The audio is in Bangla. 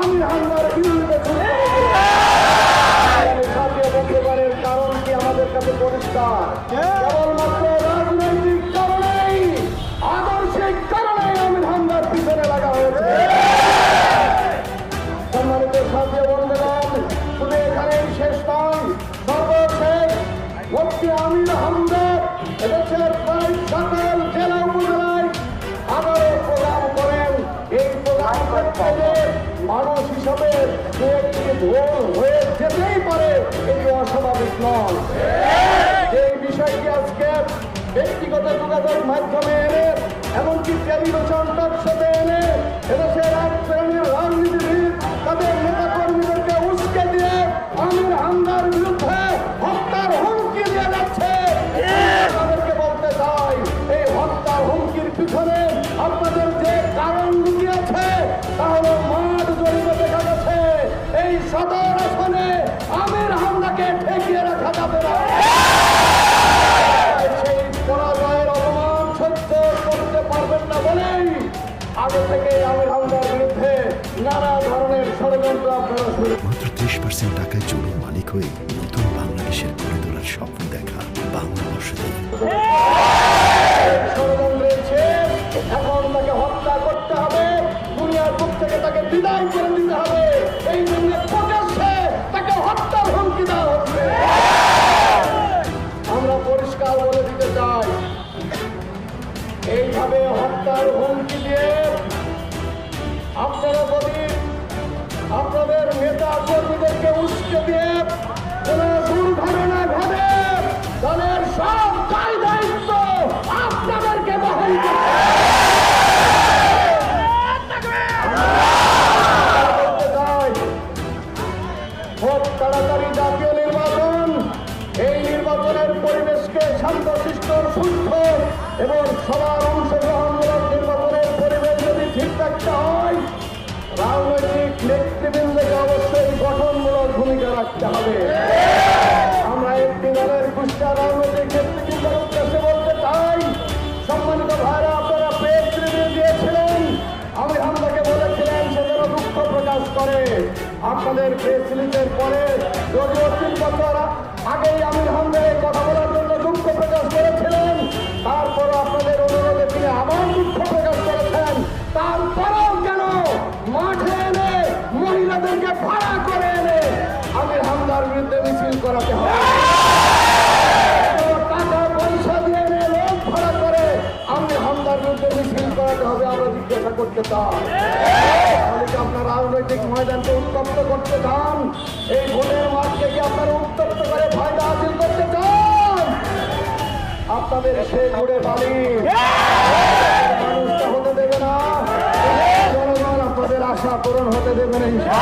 হামলার বিরুদ্ধে ছুটে জাতীয় বন্ধুগণের কারণ কি আমাদের কাছে পরিষ্কার? মানুষ হিসাবে দু একটি ভুল হয়ে যেতেই পারে এটি অস্বাভাবিক নয়। এই বিষয়টি আজকে ব্যক্তিগত যোগাযোগ মাধ্যমে এনে আসনে আমির হামদাকে ঠেকিয়ে রাখা যাবে না। সেই পরাজয়ের অপমান করতে পারবেন না বলেই আগে থেকে আমির হামদার বিরুদ্ধে নানা ধরনের ষড়যন্ত্র আপনারা শুরু টাকায় মালিক হয়ে নতুন বাংলাদেশের গড়ে তোলার স্বপ্ন দেখা বাংলা হত্যার হুমকি দিয়ে আপনারা যদি আপনাদের নেতা কর্মীদেরকে উস্কে দিয়ে দুর্ঘটনা ঘটে, দলের সব দায় দায়িত্ব আপনাদেরকে বহন তাড়াতাড়ি নির্বাচন, এই নির্বাচনের পরিবেশকে এবং সবার একটি দলের কুষ্টা রাজনৈতিক নেতৃবৃন্দের উদ্দেশ্যে বলতে চাই সম্মানিত ভাইরা আপনারা প্রেস দিয়েছিলেন আমি আমাকে বলেছিলেন করে আপনাদের প্রেস রিলিজের পরে যদিও তিন বছর আগেই আমি হামদের কথা বলার জন্য দুঃখ প্রকাশ করেছিলেন তারপর আপনাদের আমরা করতে চান। তাহলে আপনার রাজনৈতিক ময়দানকে উত্তপ্ত করতে চান? এই ভোটের মাঠকে কি আপনারা উত্তপ্ত করে ফায়দা হাসিল করতে চান? আপনাদের সে ঘুরে বালি মানুষটা হতে দেবে না। জনগণ আপনাদের আশা পূরণ হতে দেবে না।